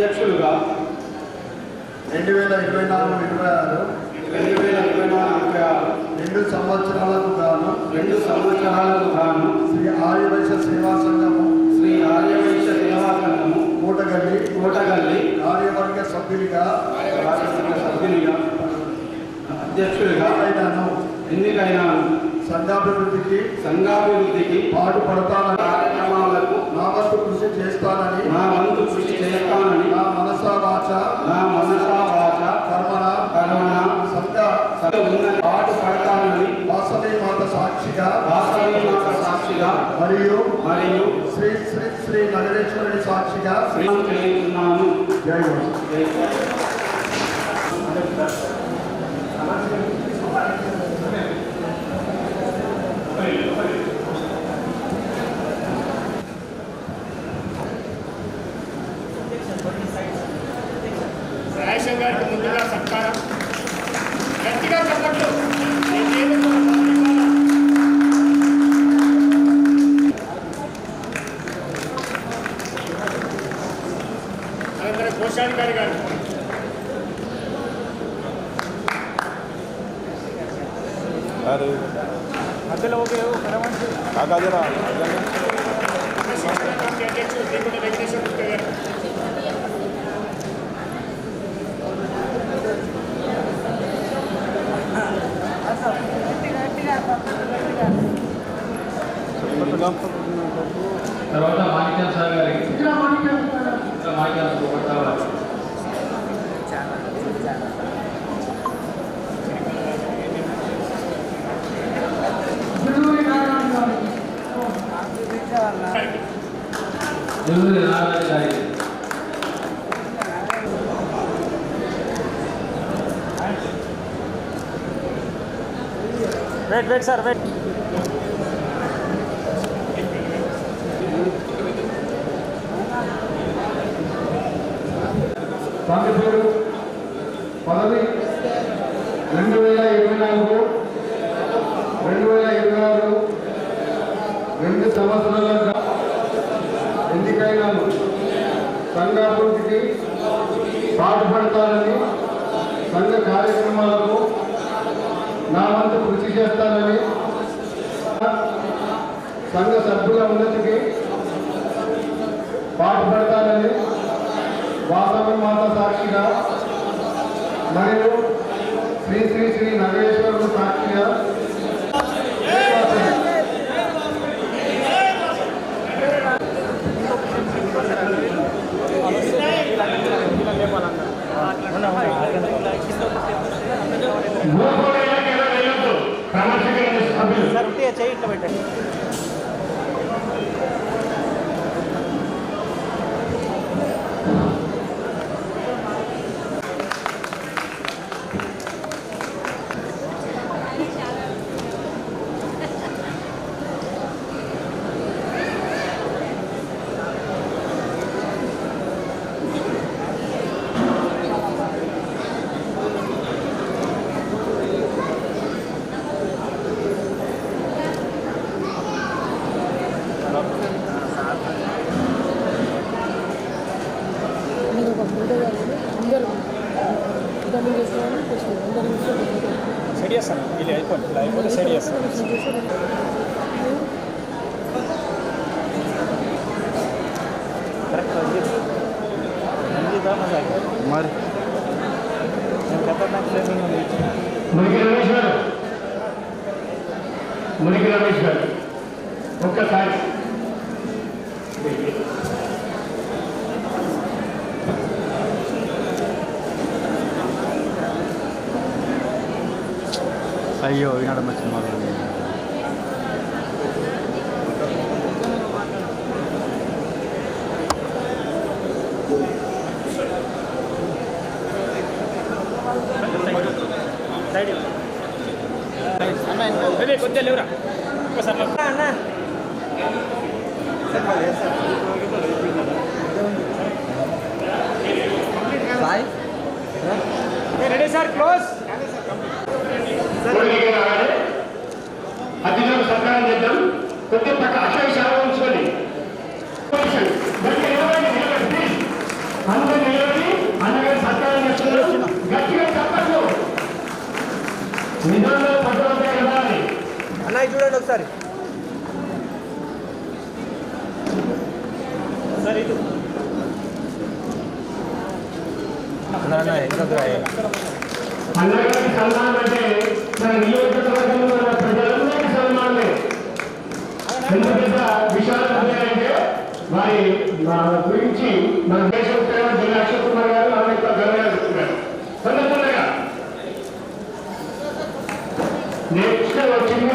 అధ్యక్షులుగా రెండు వేల ఇరవై నాలుగు ఇరవై ఆరు రెండు వేల ఇరవై నాలుగు ఇరవై ఆరు రెండు సంవత్సరాలకు గాను రెండు సంవత్సరాలకు గాను శ్రీ ఆర్యవైశ్య సేవా సంఘము శ్రీ ఆర్యవైశ్య సేవా సంఘము కూటగల్లి కోటగల్లి కార్యవర్గ సభ్యునిగా సభ్యునిగా అధ్యక్షులుగా అయినాను ఎన్నికైనాను? సంఘాభివృద్ధికి సంఘాభివృద్ధికి పాటుపడతానని కార్యక్రమాలకు నా వంతు కృషి చేస్తానని నా వంతు కృషి చేస్తానని నా మనసా వాచ నా మనసా వాచ కర్మణ కర్మణ సంఘ సభ ఉన్న పాటు పడతానని వాసవి మాత సాక్షిగా వాసవి మాత సాక్షిగా మరియు మరియు శ్రీ శ్రీ శ్రీ నగరేశ్వరుడి సాక్షిగా శ్రీం చేస్తున్నాను జై. మధ్యలో ఓకే కాకా అధ్యక్షుడు శ్రీకుంట వెంకటేశ్వర గుప్తా గారు తర్వాత మాణిక్యం సార్ గారికి ఇంకా మాణిక్యం కొట్టాలి జూలూరి నారాయణ గారికి wait wait sir wait Tandur పదవి రెండు వేల ఇరవై నాలుగు రెండు వేల ఇరవై ఆరు రెండు సంవత్సరాల ఎన్నికైనాను సంఘాభివృద్ధికి పాటుపడతానని సంఘ కార్యక్రమాలకు నా వంతు కృషి చేస్తానని సంఘ సభ్యుల ఉన్నతికి పాటుపడతానని వాసవి మాత సాక్షిగా మరియు శ్రీ శ్రీ శ్రీ నగేశ్వరుడు సాక్షిగా సార్ ఉంటే చేయి ఇట్లా పెట్టండి. మరి? మునికి రమేష్ గారు. మునికి రమేష్ గారు. ఒక్కసారి. అయ్యో ఈనాడు వచ్చింది వద్దా లేవురా. ఒకసారి అన్న రెడీ సార్ క్లోజ్. అధికారులు సహకారం చూడండి ఒకసారి. ఎంత అందరికీ సన్మానం అంటే మన నియోజకవర్గంలో ఉన్న ప్రజలందరికీ సన్మానమే. ఎందుకంటే విశాల అంటే వారి గురించి మన దేశం జిల్లా అశోక్ కుమార్ గారు యొక్క నెక్స్ట్ చిన్న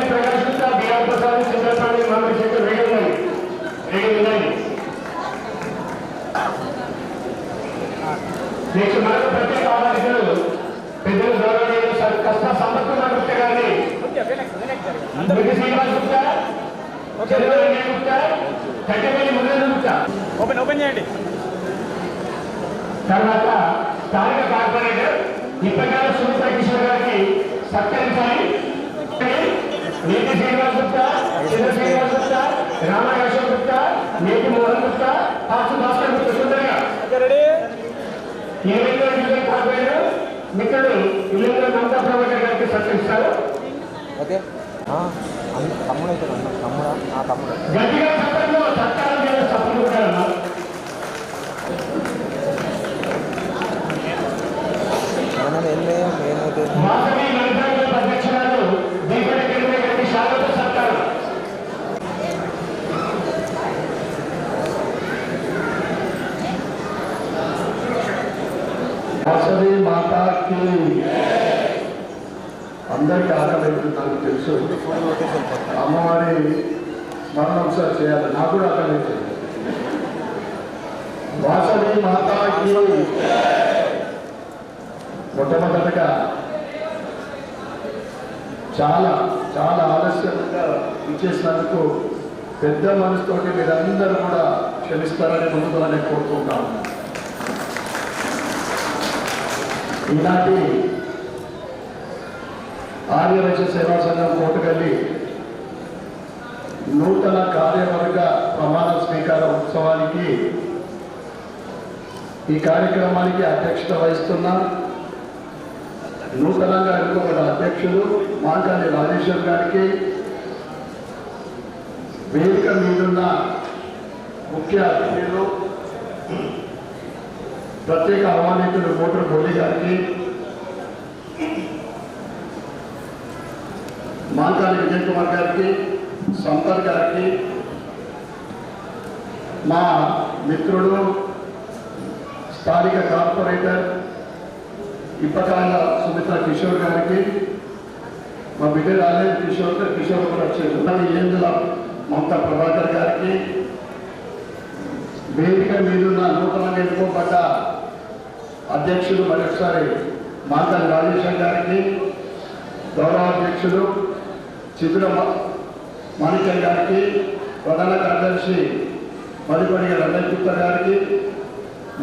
నెక్స్ట్ మనకు ప్రత్యేక ఆలోచనలు పెద్దలు గౌరవనీయులు కష్ట సంపత్కుమార్ గుప్తా గారిని. శ్రీనివాస్ గుప్తా చంద్రబాబు గుప్తా కట్టెపల్లి మురళీ గుప్తా. ఓపెన్ ఓపెన్ చేయండి. తర్వాత స్థానిక కార్పొరేటర్ ఇప్పటికాల సునీత కిషోర్ గారికి సత్కరించాలి. నేటి శ్రీనివాస్ గుప్తా చంద్ర శ్రీనివాస్ గుప్తా రామకేశ్వర్ గుప్తా నేటి మోహన్ గుప్తా పాసు భాస్కర్ గుప్తా సుందరగా రెడీ ఏదైతే డివిజన్ కార్పొరేటర్ మిత్రుడు ఇల్లు మమతా ప్రభాకర్ గారికి సత్కరిస్తారు. ఓకే. తమ్ముడు అయితే తమ్ముడా ఆ తమ్ముడు? గట్టిగా చప్పట్లు సత్కారం చేయాలి చప్పట్లు కొట్టాలన్నా మనం వెళ్ళే ఏమవుతుంది వాసవి మంత్రాల అధ్యక్షురాలు దీపన కిరణ్ గారికి స్వాగత సత్కారం వాసవి మాతాకి అందరికీ ఆకలి నాకు తెలుసు. అమ్మవారి స్మరణ ఒకసారి చేయాలి. నాకు కూడా ఆకలి వాసవి మాతాకి. మొట్టమొదటగా చాలా చాలా ఆలస్యంగా ఇచ్చేసినందుకు పెద్ద మనసుతోటి మీరందరూ కూడా క్షమిస్తారని ముందుగానే కోరుకుంటాను. ఈనాటి ఆర్యవైశ్య సేవా సంఘం కోటగల్లి నూతన కార్యవర్గ ప్రమాణ స్వీకార ఉత్సవానికి ఈ కార్యక్రమానికి అధ్యక్షత వహిస్తున్న నూతనంగా ఎన్నుకోబడ్డ అధ్యక్షులు మాంకాలి రాజేశ్వర్ గారికి వేదిక మీదున్న ముఖ్య అతిథులు ప్రత్యేక ఆహ్వానితులు మోటార్ బొల్లి గారికి మాంకాలి విజయ్ కుమార్ గారికి సంపత్ గారికి మా మిత్రుడు స్థానిక కార్పొరేటర్ ఇప్పకాల సుమిత్ర కిషోర్ గారికి మా బిడ్డ రాలేదు కిషోర్ కిషోర్ కూడా వచ్చారు ఏందుల? మమతా ప్రభాకర్ గారికి వేదిక మీదున్న నూతనంగా ఎన్నుకోబడ్డ అధ్యక్షులు మరొకసారి మాంతల్ రాజేశ్వర్ గారికి గౌరవ అధ్యక్షులు చిదుర మాణిక్యం గారికి ప్రధాన కార్యదర్శి మరిపడి రమేష్ గుప్త గారికి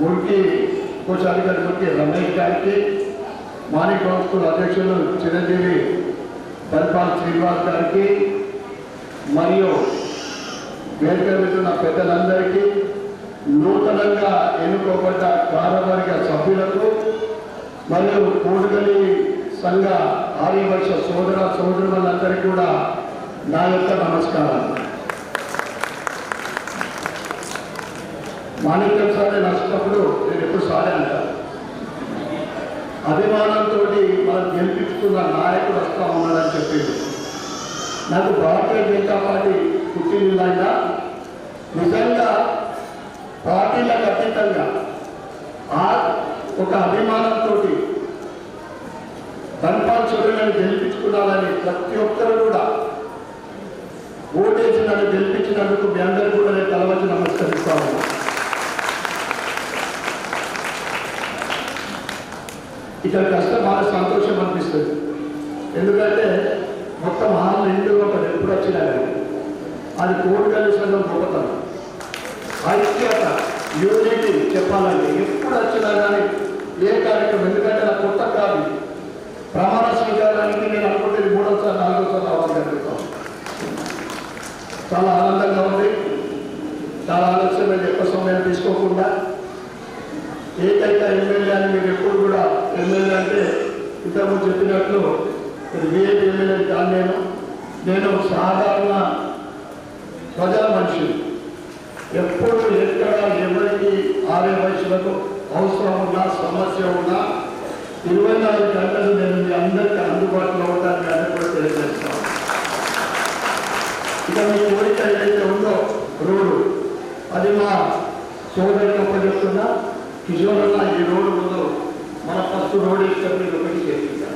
మురికి కోశాధికారి మురికి రమేష్ గారికి మాణిక్ సంస్థల అధ్యక్షులు చిరంజీవి పరిపాల్ శ్రీనివాస్ గారికి మరియు వేదిక వెళ్తున్న పెద్దలందరికీ నూతనంగా ఎన్నుకోబడ్డ కార్యవర్గ సభ్యులకు మరియు కోడుగలి సంఘ ఆర్యవర్ష సోదర సోదరులందరికీ కూడా నా యొక్క నమస్కారం మాణిక్యం సార్ నచ్చినప్పుడు నేను ఎప్పుడు సారే అంటాను. అభిమానంతో మనం గెలిపించుకున్న నాయకుడు వస్తా ఉన్నాడని చెప్పింది నాకు భారతీయ జనతా పార్టీ పుట్టినైనా నిజంగా పార్టీలకు అతీతంగా ఆ ఒక అభిమానంతో ధన్పాల్ చౌదరిని గెలిపించుకున్నారని ప్రతి ఒక్కరు కూడా ఓటేసి నన్ను గెలిపించినందుకు మీ అందరూ కూడా నేను తలవచ్చి నమస్కరిస్తాను. ఇక్కడ కష్టం బాగా సంతోషం అనిపిస్తుంది. ఎందుకంటే మొత్తం హాల్ నిండు ఒకటి ఎప్పుడు వచ్చినా కానీ అది కోడి కలిసిన గొప్పతనం. ఐక్యత యూనిటీ చెప్పాలంటే ఎప్పుడు వచ్చినా కానీ ఏ కార్యక్రమం ఎందుకంటే నా కొత్త కాదు ఇది. ప్రమాణ స్వీకారానికి నేను అనుకుంటే మూడోసారి జరుగుతాం చాలా ఆనందంగా ఉంది. చాలా ఆలస్యమైన ఎక్కువ సమయం తీసుకోకుండా ఏకైక ఎమ్మెల్యే అని మీరు ఎప్పుడు కూడా ఎమ్మెల్యే అంటే ఇంతకుముందు చెప్పినట్లు ఇది నేను. నేను సాధారణ ప్రజా మనిషి ఎప్పుడు ఎక్కడ ఎవరికి ఆరే వయసులకు అవసరం ఉన్నా సమస్య ఉన్నా ఇరవై నాలుగు గంటలు నేను మీ అందరికీ అందుబాటులో ఉంటాను అని కూడా తెలియజేస్తాను. ఇక మీ కోరిక ఏదైతే ఉందో రోడ్డు అది మా సోదరులకు ఉపయోగిస్తున్నా కిషోర్ అన్న ఈ రోడ్డు ముందు మన ఫస్ట్ రోడ్ ఇష్టం మీరు ఒకటి చేస్తుంది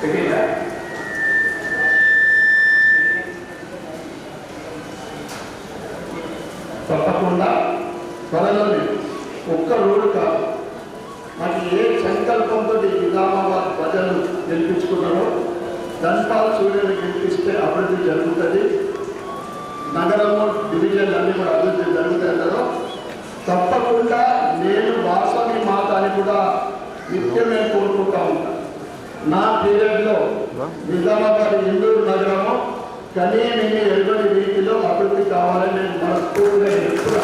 ఓకేనా? తప్పకుండా త్వరలోనే ఒక్క రోడ్డు కాదు నాకు ఏ సంకల్పంతో ఈ నిజామాబాద్ ప్రజలు గెలిపించుకున్నారో దంపాల్ సూర్యుని గెలిపిస్తే అభివృద్ధి జరుగుతుంది. నగరము డివిజన్ అన్ని కూడా అభివృద్ధి జరుగుతాయన్నారో తప్పకుండా నేను వాసవి మాత అని కూడా నిత్యమే కోరుకుంటా ఉంటాను నా పీరియడ్లో నిజామాబాద్ ఇందూరు నగరము కనీమిని ఎరుగని రీతిలో అభివృద్ధి కావాలని నేను మనస్ఫూర్తిగా ఎప్పుడు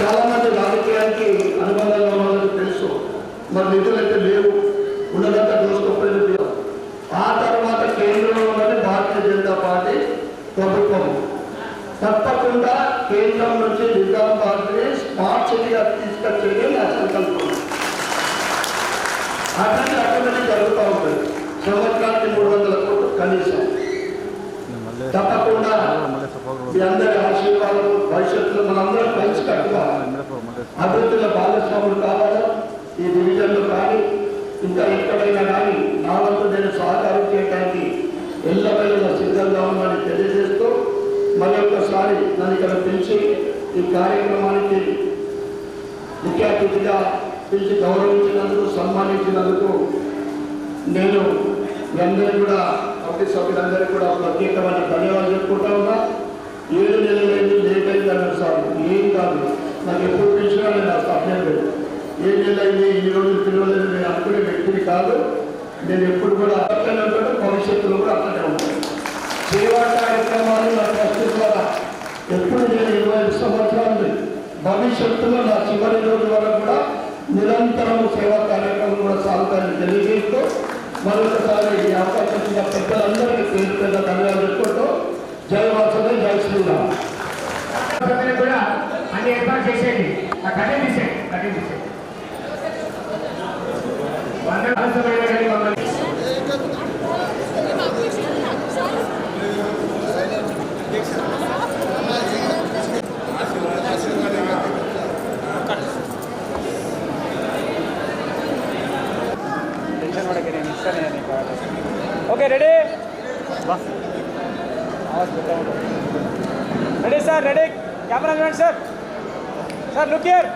చాలా మంది రాజకీయానికి అనుబంధంగా తెలుసు. మరి నిధులు అయితే లేవు ఉన్నదంతా దోసుకుపోయిన లేవు. ఆ తర్వాత కేంద్రంలో ఉన్నది భారతీయ జనతా పార్టీ ప్రభుత్వం తప్పకుండా కేంద్రం నుంచి నిజామాబాద్ని స్మార్ట్ సిటీగా తీసుకొచ్చేది నా సంకల్పం అట్లాంటి అక్కడ జరుగుతూ ఉంటుంది. సంవత్సరానికి మూడు వందల కోట్లు కనీసం. తప్పకుండా మీ అందరి ఆశీర్వాదం భవిష్యత్తులో మనందరం కలిసి మళ్ళీ అభివృద్ధిలో భాగస్వాములు కావాలా. ఈ డివిజన్లో కానీ ఇంకా ఎక్కడైనా కానీ నా వంతు నేను సహకారం చేయడానికి ఎల్లవేళ సిద్ధంగా ఉన్నానని తెలియజేస్తూ మరి ఒక్కసారి నన్ను ఇక్కడ పిలిచి ఈ కార్యక్రమానికి ముఖ్య అతిథిగా పిలిచి గౌరవించినందుకు సన్మానించినందుకు నేను మీ అందరికీ కూడా కమిటీ సభ్యులందరికీ కూడా ప్రత్యేకమైన ధన్యవాదాలు చెప్పుకుంటా ఉన్నా. ఏడు నెలలైంది లేట్ అయింది అన్నారు సార్. ఏం కాదు. నాకు ఎప్పుడు పిలిచినా నేను ఆ సమయం లేదు ఏ నెల ఈ రోజు పిలవలేదు నేను అనుకునే వ్యక్తిని కాదు. నేను ఎప్పుడు కూడా అట్లనే ఉంటాను భవిష్యత్తులో కూడా అట్లనే ఉంటాను. సేవా కార్యక్రమాలు నా ట్రస్ట్ ద్వారా ఎప్పుడు నేను ఇరవై ఐదు సంవత్సరాలు భవిష్యత్తులో నా చివరి రోజు వరకు కూడా నిరంతరం సేవా కార్యక్రమం కూడా సాగుతాయని తెలియజేస్తూ మరొకసారి ఈ అవకాశం ఇచ్చిన పెద్దలందరికీ పేరు పేద ధన్యవాదాలు చెప్పుకుంటూ జై వాసనే జై శ్రీరామ్. కూడా అన్ని ఏర్పాటు చేసేయండి. ఆ తీసేయండి తీసేయండి. వందల అవసరమైన కానీ మమ్మల్ని okay ready ready sir ready camera చూడండి sir sir look here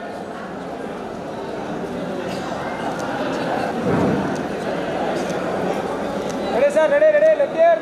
ready sir ready ready look here